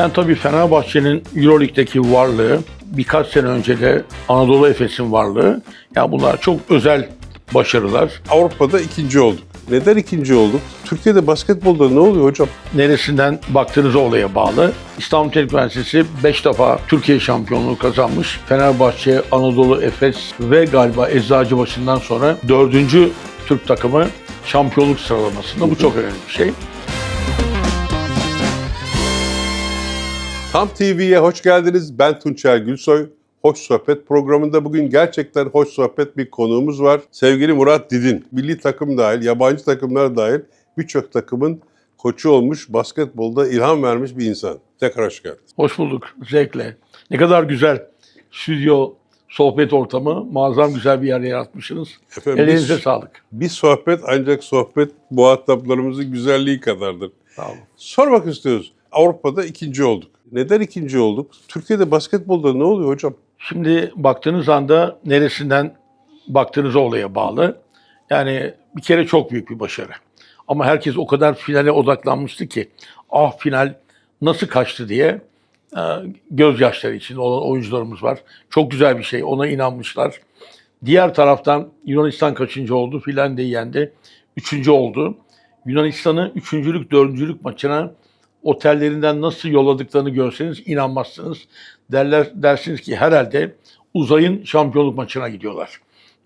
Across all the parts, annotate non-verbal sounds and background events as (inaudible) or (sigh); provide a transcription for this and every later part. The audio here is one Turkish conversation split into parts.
Yani tabii Fenerbahçe'nin Euroleague'deki varlığı, birkaç sene önce de Anadolu Efes'in varlığı, yani bunlar çok özel başarılar. Avrupa'da ikinci olduk. Neden ikinci olduk? Türkiye'de basketbolda ne oluyor hocam? Neresinden baktığınız olaya bağlı. İstanbul Teknik Üniversitesi 5 defa Türkiye şampiyonluğu kazanmış. Fenerbahçe, Anadolu Efes ve galiba Eczacıbaşı'ndan sonra dördüncü Türk takımı şampiyonluk sıralamasında. Bu çok önemli bir şey. Tam TV'ye hoş geldiniz. Ben Tunçer Gülsoy. Hoş Sohbet programında bugün gerçekten hoş sohbet bir konuğumuz var. Sevgili Murat Didin. Milli takım dahil, yabancı takımlar dahil birçok takımın koçu olmuş, basketbolda ilham vermiş bir insan. Tekrar hoş geldin. Hoş bulduk. Zevkle. Ne kadar güzel stüdyo, sohbet ortamı. Muazzam güzel bir yer yaratmışsınız. Efendim, Elinize biz- sağlık. Bir sohbet ancak sohbet muhataplarımızın güzelliği kadardır. Sağ olun. Sormak istiyoruz. Avrupa'da ikinci olduk. Neden ikinci olduk? Türkiye'de basketbolda ne oluyor hocam? Şimdi baktığınız anda neresinden baktığınız olaya bağlı. Yani bir kere çok büyük bir başarı. Ama herkes o kadar finale odaklanmıştı ki ah final nasıl kaçtı diye e, gözyaşları içinde olan oyuncularımız var. Çok güzel bir şey. Ona inanmışlar. Diğer taraftan Yunanistan kaçıncı oldu? Finlandiya'yı yendi. Üçüncü oldu. Yunanistan'ı üçüncülük, dördüncülük maçına otellerinden nasıl yolladıklarını görseniz inanmazsınız. Derler, dersiniz ki herhalde uzayın şampiyonluk maçına gidiyorlar.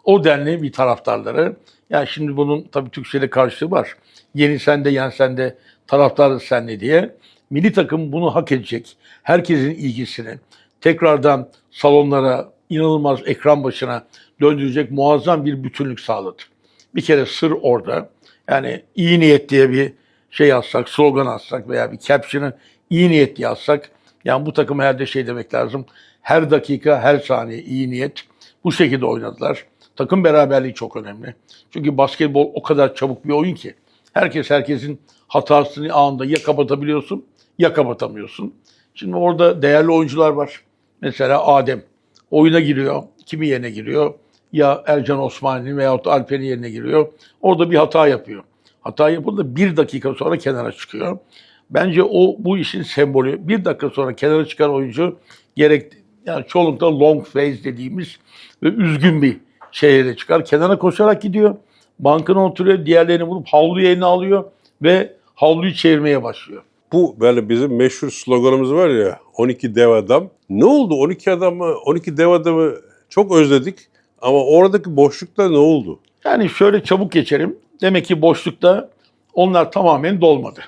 O denli bir taraftarları. Yani şimdi bunun tabii Türkçe'de karşılığı var. Yenilsen de yensen de taraftarız senle diye. Milli takım bunu hak edecek. Herkesin ilgisini tekrardan salonlara, inanılmaz ekran başına döndürecek muazzam bir bütünlük sağladı. Bir kere sır orada. Yani iyi niyet diye bir şey yazsak, slogan atsak veya bir caption'ı iyi niyet diye yazsak, yani bu takım herhalde şey demek lazım. Her dakika, her saniye iyi niyet. Bu şekilde oynadılar. Takım beraberliği çok önemli. Çünkü basketbol o kadar çabuk bir oyun ki. Herkes herkesin hatasını anında ya kapatabiliyorsun ya kapatamıyorsun. Şimdi orada değerli oyuncular var. Mesela Adem oyuna giriyor. Kimi yerine giriyor? Ya Ercan Osmani veyahut Alper'in yerine giriyor. Orada bir hata yapıyor. Hata yapıldı bir dakika sonra kenara çıkıyor. Bence o bu işin sembolü. Bir dakika sonra kenara çıkan oyuncu gerek yani çoğunlukla long phase dediğimiz ve üzgün bir şeyle çıkar. Kenara koşarak gidiyor. Bankına oturuyor. Diğerlerini bulup havluyu eline alıyor ve havluyu çevirmeye başlıyor. Bu böyle bizim meşhur sloganımız var ya 12 dev adam. Ne oldu 12 adamı 12 dev adamı çok özledik ama oradaki boşlukta ne oldu? Yani şöyle çabuk geçerim. Demek ki boşlukta onlar tamamen dolmadı.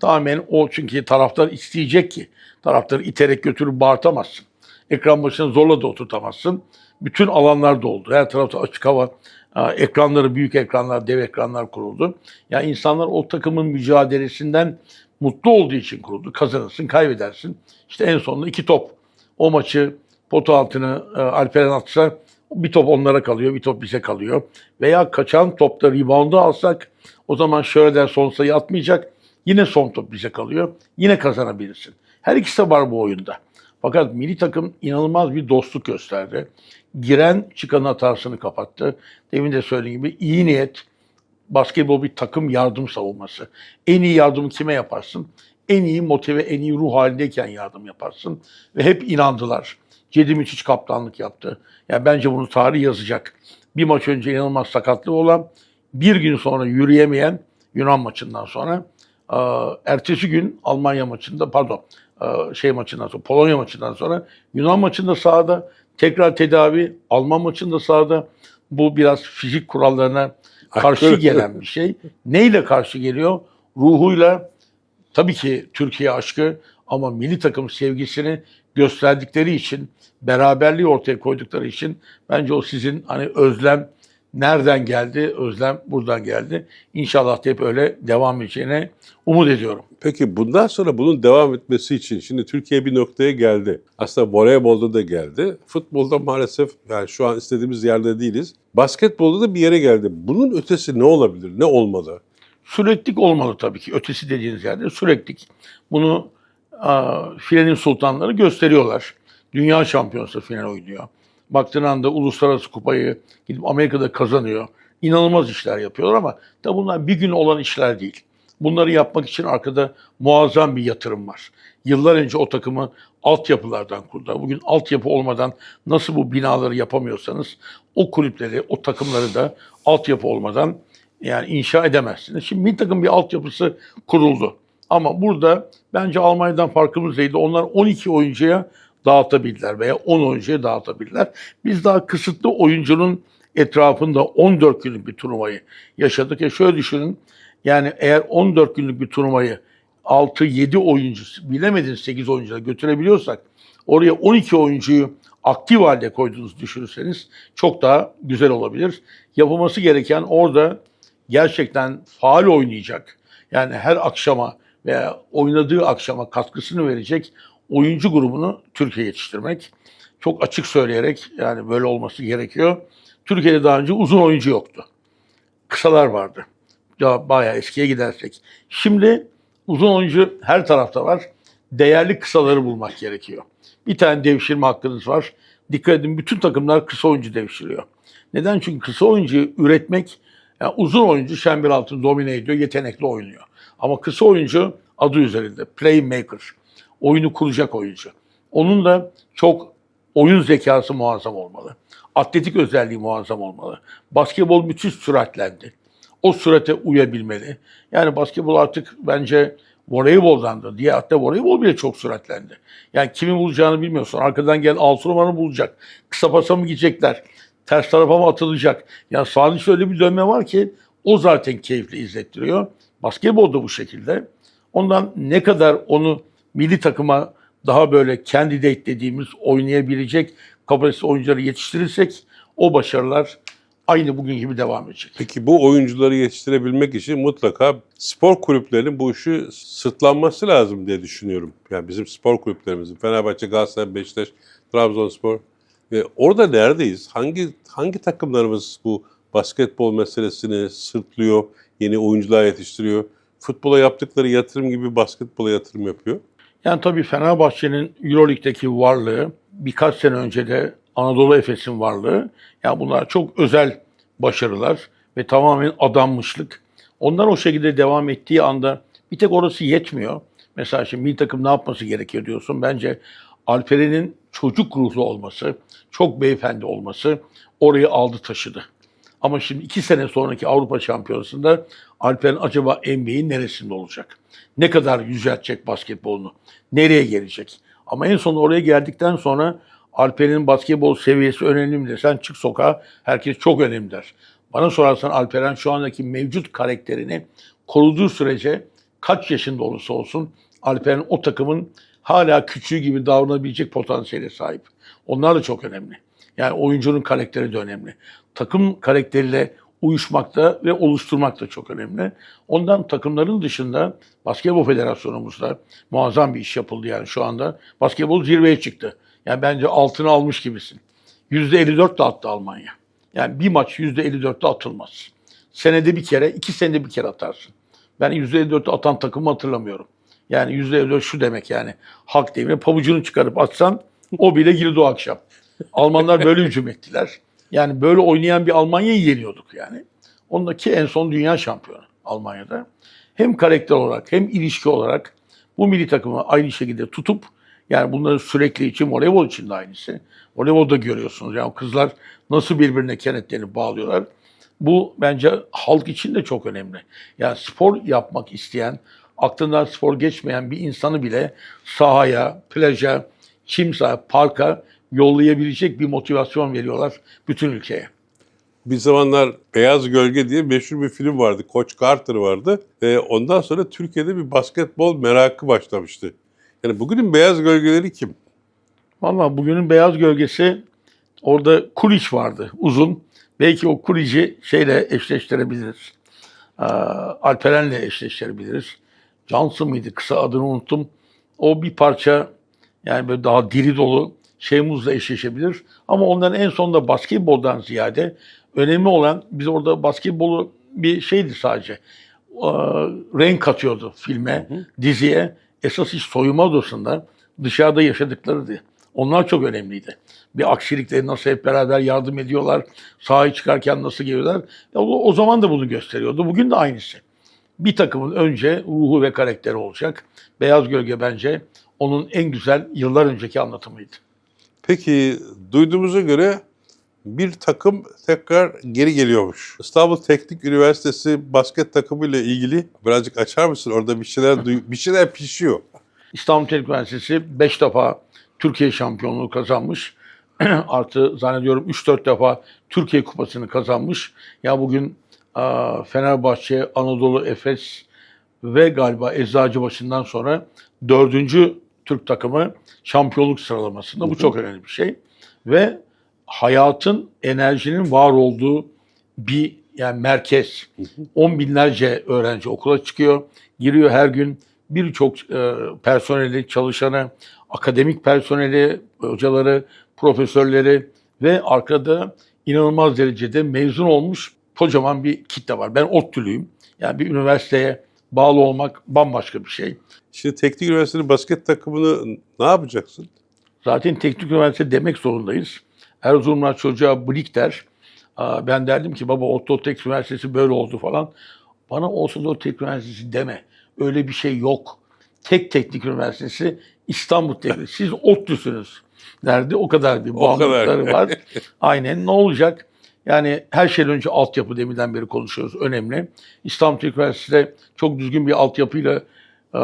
Tamamen o çünkü taraftar isteyecek ki. Taraftarı iterek götürüp bağırtamazsın. Ekran başına zorla da oturtamazsın. Bütün alanlar doldu. Her tarafta açık hava. aa, Ekranları, büyük ekranlar, dev ekranlar kuruldu. Ya insanlar o takımın mücadelesinden mutlu olduğu için kuruldu. Kazanırsın, kaybedersin. İşte en sonunda iki top. O maçı potu altına e, Alperen atsa bir top onlara kalıyor, bir top bize kalıyor. Veya kaçan topta reboundu alsak o zaman şöyle der son sayı atmayacak. Yine son top bize kalıyor. Yine kazanabilirsin. Her ikisi de var bu oyunda. Fakat milli takım inanılmaz bir dostluk gösterdi. Giren çıkan hatasını kapattı. Demin de söylediğim gibi iyi niyet, basketbol bir takım yardım savunması. En iyi yardımı kime yaparsın? En iyi motive, en iyi ruh halindeyken yardım yaparsın. Ve hep inandılar. Cedim hiç kaptanlık yaptı. Yani bence bunu tarih yazacak. Bir maç önce inanılmaz sakatlığı olan, bir gün sonra yürüyemeyen Yunan maçından sonra e, ertesi gün Almanya maçında pardon e, şey maçından sonra Polonya maçından sonra Yunan maçında sahada tekrar tedavi Alman maçında sahada bu biraz fizik kurallarına karşı gelen bir şey. Neyle karşı geliyor? Ruhuyla tabii ki Türkiye aşkı ama milli takım sevgisini gösterdikleri için, beraberliği ortaya koydukları için bence o sizin hani özlem nereden geldi? Özlem buradan geldi. İnşallah da hep öyle devam edeceğine umut ediyorum. Peki bundan sonra bunun devam etmesi için şimdi Türkiye bir noktaya geldi. Aslında voleybolda da geldi. Futbolda maalesef yani şu an istediğimiz yerde değiliz. Basketbolda da bir yere geldi. Bunun ötesi ne olabilir? Ne olmalı? Süreklilik olmalı tabii ki. Ötesi dediğiniz yerde süreklilik. Bunu filenin sultanları gösteriyorlar. Dünya şampiyonası final oynuyor. Baktığın anda uluslararası kupayı gidip Amerika'da kazanıyor. İnanılmaz işler yapıyorlar ama tabii bunlar bir gün olan işler değil. Bunları yapmak için arkada muazzam bir yatırım var. Yıllar önce o takımı altyapılardan kurdular. Bugün altyapı olmadan nasıl bu binaları yapamıyorsanız o kulüpleri, o takımları da altyapı olmadan yani inşa edemezsiniz. Şimdi milli takım bir altyapısı kuruldu. Ama burada bence Almanya'dan farkımız neydi? Onlar 12 oyuncuya dağıtabildiler veya 10 oyuncuya dağıtabildiler. Biz daha kısıtlı oyuncunun etrafında 14 günlük bir turnuvayı yaşadık. Ya şöyle düşünün. Yani eğer 14 günlük bir turnuvayı 6-7 oyuncu, bilemediniz 8 oyuncuya götürebiliyorsak oraya 12 oyuncuyu aktif halde koyduğunuzu düşünürseniz çok daha güzel olabilir. Yapılması gereken orada gerçekten faal oynayacak. Yani her akşama veya oynadığı akşama katkısını verecek oyuncu grubunu Türkiye yetiştirmek. Çok açık söyleyerek yani böyle olması gerekiyor. Türkiye'de daha önce uzun oyuncu yoktu. Kısalar vardı. Ya bayağı eskiye gidersek. Şimdi uzun oyuncu her tarafta var. Değerli kısaları bulmak gerekiyor. Bir tane devşirme hakkınız var. Dikkat edin bütün takımlar kısa oyuncu devşiriyor. Neden? Çünkü kısa oyuncuyu üretmek, yani uzun oyuncu şembir altını domine ediyor, yetenekli oynuyor. Ama kısa oyuncu adı üzerinde playmaker, oyunu kuracak oyuncu. Onun da çok oyun zekası muazzam olmalı. Atletik özelliği muazzam olmalı. Basketbol müthiş süratlendi. O sürate uyabilmeli. Yani basketbol artık bence voleyboldan da diye hatta voleybol bile çok süratlendi. Yani kimi bulacağını bilmiyorsun. Arkadan gelen altı numaranı bulacak. Kısa pasa mı gidecekler? Ters tarafa mı atılacak? Yani sahanın şöyle bir dönme var ki o zaten keyifli izlettiriyor. Basketbol da bu şekilde. Ondan ne kadar onu milli takıma daha böyle candidate dediğimiz oynayabilecek kapasite oyuncuları yetiştirirsek o başarılar aynı bugün gibi devam edecek. Peki bu oyuncuları yetiştirebilmek için mutlaka spor kulüplerinin bu işi sırtlanması lazım diye düşünüyorum. Yani bizim spor kulüplerimizin Fenerbahçe, Galatasaray, Beşiktaş, Trabzonspor. Ve orada neredeyiz? Hangi hangi takımlarımız bu basketbol meselesini sırtlıyor, yeni oyuncular yetiştiriyor? Futbola yaptıkları yatırım gibi basketbola yatırım yapıyor. Yani tabii Fenerbahçe'nin Euroleague'deki varlığı birkaç sene önce de Anadolu Efes'in varlığı. Yani bunlar çok özel başarılar ve tamamen adanmışlık. Onlar o şekilde devam ettiği anda bir tek orası yetmiyor. Mesela şimdi milli takım ne yapması gerekiyor diyorsun. Bence Alperen'in çocuk ruhlu olması, çok beyefendi olması orayı aldı taşıdı. Ama şimdi iki sene sonraki Avrupa Şampiyonası'nda Alperen acaba NBA'in neresinde olacak? Ne kadar yüceltecek basketbolunu? Nereye gelecek? Ama en son oraya geldikten sonra Alperen'in basketbol seviyesi önemli mi desen çık sokağa herkes çok önemli der. Bana sorarsan Alperen şu andaki mevcut karakterini koruduğu sürece kaç yaşında olursa olsun Alperen o takımın hala küçüğü gibi davranabilecek potansiyele sahip. Onlar da çok önemli. Yani oyuncunun karakteri de önemli. Takım karakteriyle uyuşmakta ve oluşturmak da çok önemli. Ondan takımların dışında Basketbol Federasyonumuzda muazzam bir iş yapıldı yani şu anda. Basketbol zirveye çıktı. Yani bence altını almış gibisin. %54 de attı Almanya. Yani bir maç %54'te atılmaz. Senede bir kere, iki senede bir kere atarsın. Ben %54'te atan takımı hatırlamıyorum. Yani %54 şu demek yani. Hak devre pabucunu çıkarıp atsan o bile girdi o akşam. Almanlar böyle hücum ettiler. Yani böyle oynayan bir Almanya'yı yeniyorduk yani. Ondaki en son dünya şampiyonu Almanya'da. Hem karakter olarak hem ilişki olarak bu milli takımı aynı şekilde tutup yani bunları sürekli için voleybol için de aynısı. Voleybolda görüyorsunuz yani kızlar nasıl birbirine kenetlenip bağlıyorlar. Bu bence halk için de çok önemli. Yani spor yapmak isteyen, aklından spor geçmeyen bir insanı bile sahaya, plaja, çim sahaya, parka yollayabilecek bir motivasyon veriyorlar bütün ülkeye. Bir zamanlar Beyaz Gölge diye meşhur bir film vardı. Koç Carter vardı. Ve ondan sonra Türkiye'de bir basketbol merakı başlamıştı. Yani bugünün Beyaz Gölgeleri kim? Vallahi bugünün beyaz gölgesi orada Kuliç vardı uzun. Belki o Kuliç'i şeyle eşleştirebiliriz. Ee, Alperen'le eşleştirebiliriz. Johnson mıydı? Kısa adını unuttum. O bir parça yani böyle daha diri dolu Şeymuz'la eşleşebilir. Ama onların en sonunda basketboldan ziyade önemli olan biz orada basketbolu bir şeydi sadece. Ee, renk katıyordu filme, diziye. Esas iş soyunma odasında dışarıda yaşadıklarıydı. Onlar çok önemliydi. Bir aksilikleri nasıl hep beraber yardım ediyorlar, sahaya çıkarken nasıl geliyorlar. Ya o, o zaman da bunu gösteriyordu. Bugün de aynısı. bir takımın önce ruhu ve karakteri olacak. Beyaz Gölge bence onun en güzel yıllar önceki anlatımıydı. Peki duyduğumuza göre bir takım tekrar geri geliyormuş. İstanbul Teknik Üniversitesi basket takımıyla ilgili birazcık açar mısın? Orada bir şeyler duy- (laughs) bir şeyler pişiyor. İstanbul Teknik Üniversitesi 5 defa Türkiye şampiyonluğu kazanmış. (clears throat) Artı zannediyorum 3-4 defa Türkiye Kupası'nı kazanmış. Ya bugün Fenerbahçe, Anadolu Efes ve galiba Eczacıbaşı'ndan sonra dördüncü Türk takımı şampiyonluk sıralamasında. Bu çok önemli bir şey. Ve hayatın, enerjinin var olduğu bir yani merkez. On binlerce öğrenci okula çıkıyor. Giriyor her gün birçok e, personeli, çalışanı, akademik personeli, hocaları, profesörleri ve arkada inanılmaz derecede mezun olmuş kocaman bir kitle var. Ben ODTÜ'lüyüm. Yani bir üniversiteye bağlı olmak bambaşka bir şey. Şimdi Teknik Üniversitesi'nin basket takımını ne yapacaksın? Zaten teknik üniversite demek zorundayız. Erzurumlar çocuğa Blik der. Ben derdim ki baba Orta Teknik Üniversitesi böyle oldu falan. Bana olsa da o teknik üniversitesi deme. Öyle bir şey yok. Tek teknik üniversitesi İstanbul Teknik. Siz ODTÜ'sünüz derdi. O kadar bir bağımlılıkları var. (laughs) Aynen ne olacak? Yani her şeyden önce altyapı deminden beri konuşuyoruz. Önemli. İstanbul Teknik Üniversitesi'de çok düzgün bir altyapıyla e,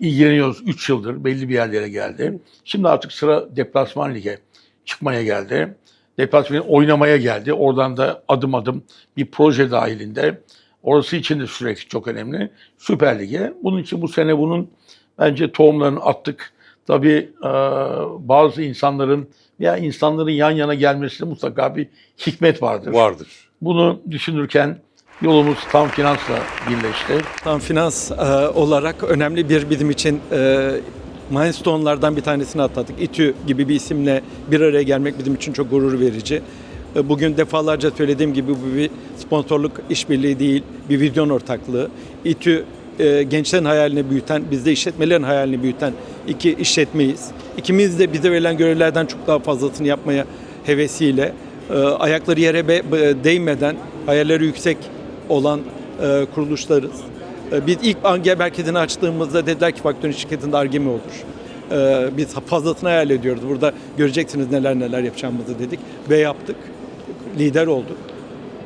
ilgileniyoruz 3 yıldır. Belli bir yerlere geldi. Şimdi artık sıra deplasman lige çıkmaya geldi. Deplasman oynamaya geldi. Oradan da adım adım bir proje dahilinde. Orası için de süreç çok önemli. Süper Lig'e. Bunun için bu sene bunun bence tohumlarını attık. Tabii e, bazı insanların ya insanların yan yana gelmesinde mutlaka bir hikmet vardır. Vardır. Bunu düşünürken yolumuz tam finansla birleşti. Tam finans e, olarak önemli bir bizim için e, milestone'lardan bir tanesini atladık. İTÜ gibi bir isimle bir araya gelmek bizim için çok gurur verici. E, bugün defalarca söylediğim gibi bu bir sponsorluk işbirliği değil, bir vizyon ortaklığı. İTÜ e, gençlerin hayalini büyüten, biz de işletmelerin hayalini büyüten iki işletmeyiz. İkimiz de bize verilen görevlerden çok daha fazlasını yapmaya hevesiyle, e, ayakları yere be- be- değmeden, hayalleri yüksek olan e, kuruluşlarız. E, Biz ilk ARGE merkezini açtığımızda dediler ki faktörün şirketinde ARGE mi olur? E, Biz fazlasını hayal ediyoruz. Burada göreceksiniz neler neler yapacağımızı dedik ve yaptık. Lider olduk.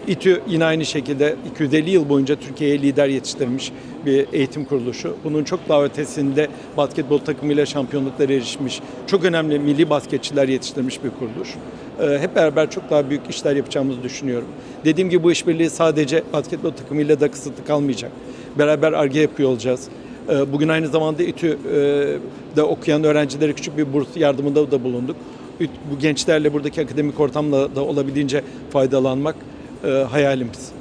İTÜ yine aynı şekilde 250 yıl boyunca Türkiye'ye lider yetiştirmiş bir eğitim kuruluşu. Bunun çok daha ötesinde basketbol takımıyla şampiyonluklara erişmiş, çok önemli milli basketçiler yetiştirmiş bir kuruluş. Ee, Hep beraber çok daha büyük işler yapacağımızı düşünüyorum. Dediğim gibi bu işbirliği sadece basketbol takımıyla da kısıtlı kalmayacak. Beraber arge yapıyor olacağız. Ee, Bugün aynı zamanda İTÜ'de okuyan öğrencilere küçük bir burs yardımında da bulunduk. Bu gençlerle buradaki akademik ortamla da olabildiğince faydalanmak e, hayalimiz.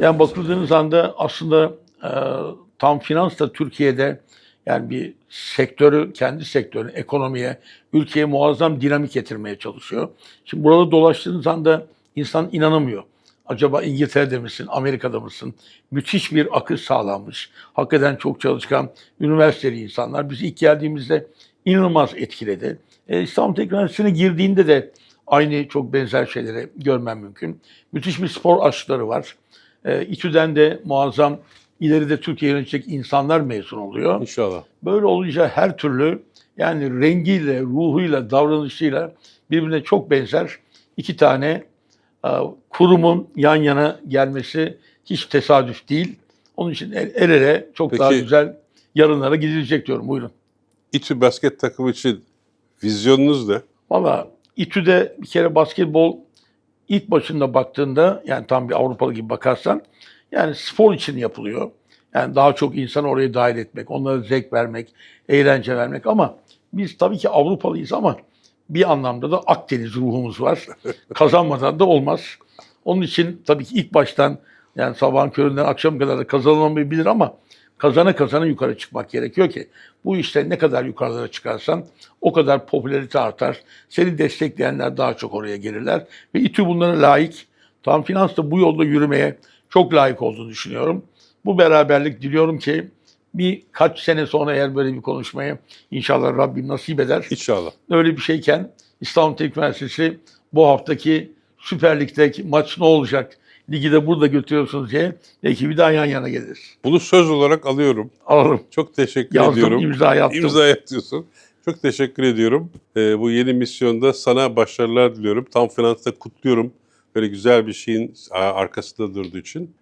Yani bakıldığınız anda aslında e, tam finans da Türkiye'de yani bir sektörü, kendi sektörünü, ekonomiye, ülkeye muazzam dinamik getirmeye çalışıyor. Şimdi burada dolaştığınız anda insan inanamıyor. Acaba İngiltere'de misin, Amerika'da mısın? Müthiş bir akış sağlanmış. Hakikaten çok çalışkan, üniversiteli insanlar. Biz ilk geldiğimizde inanılmaz etkiledi. E, İstanbul Üniversitesi'ne girdiğinde de aynı çok benzer şeyleri görmem mümkün. Müthiş bir spor aşkları var. E, İTÜ'den de muazzam ileride Türkiye yönetecek insanlar mezun oluyor. İnşallah. Böyle olunca her türlü yani rengiyle, ruhuyla, davranışıyla birbirine çok benzer iki tane e, kurumun yan yana gelmesi hiç tesadüf değil. Onun için el, el ele çok Peki- daha güzel yarınlara gidilecek diyorum. Buyurun. İTÜ basket takımı için vizyonunuz ne? Valla İTÜ'de bir kere basketbol ilk başında baktığında yani tam bir Avrupalı gibi bakarsan yani spor için yapılıyor. Yani daha çok insan oraya dahil etmek, onlara zevk vermek, eğlence vermek ama biz tabii ki Avrupalıyız ama bir anlamda da Akdeniz ruhumuz var. (laughs) Kazanmadan da olmaz. Onun için tabii ki ilk baştan yani sabahın köründen akşam kadar da kazanılamayabilir ama kazana kazana yukarı çıkmak gerekiyor ki bu işte ne kadar yukarılara çıkarsan o kadar popülarite artar. Seni destekleyenler daha çok oraya gelirler ve İTÜ bunlara layık. Tam Finans da bu yolda yürümeye çok layık olduğunu düşünüyorum. Bu beraberlik diliyorum ki birkaç sene sonra eğer böyle bir konuşmayı inşallah Rabbim nasip eder. İnşallah. Öyle bir şeyken İstanbul Teknik Üniversitesi bu haftaki Süper Lig'deki maç ne olacak? Ligi de burada götürüyorsunuz diye belki bir daha yan yana geliriz. Bunu söz olarak alıyorum. Alalım. Çok teşekkür Yazdım, ediyorum. imza yaptım. İmza yapıyorsun. Çok teşekkür ediyorum. Ee, bu yeni misyonda sana başarılar diliyorum. Tam Finans'ta kutluyorum. Böyle güzel bir şeyin arkasında durduğu için.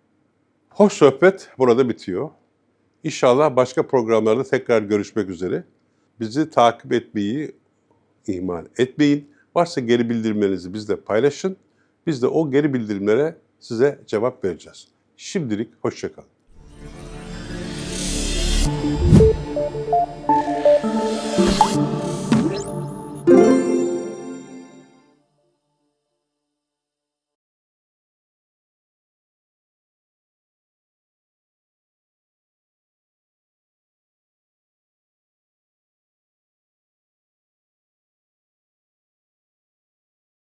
Hoş sohbet burada bitiyor. İnşallah başka programlarda tekrar görüşmek üzere. Bizi takip etmeyi ihmal etmeyin. Varsa geri bildirimlerinizi bizle paylaşın. Biz de o geri bildirimlere size cevap vereceğiz. Şimdilik hoşçakalın.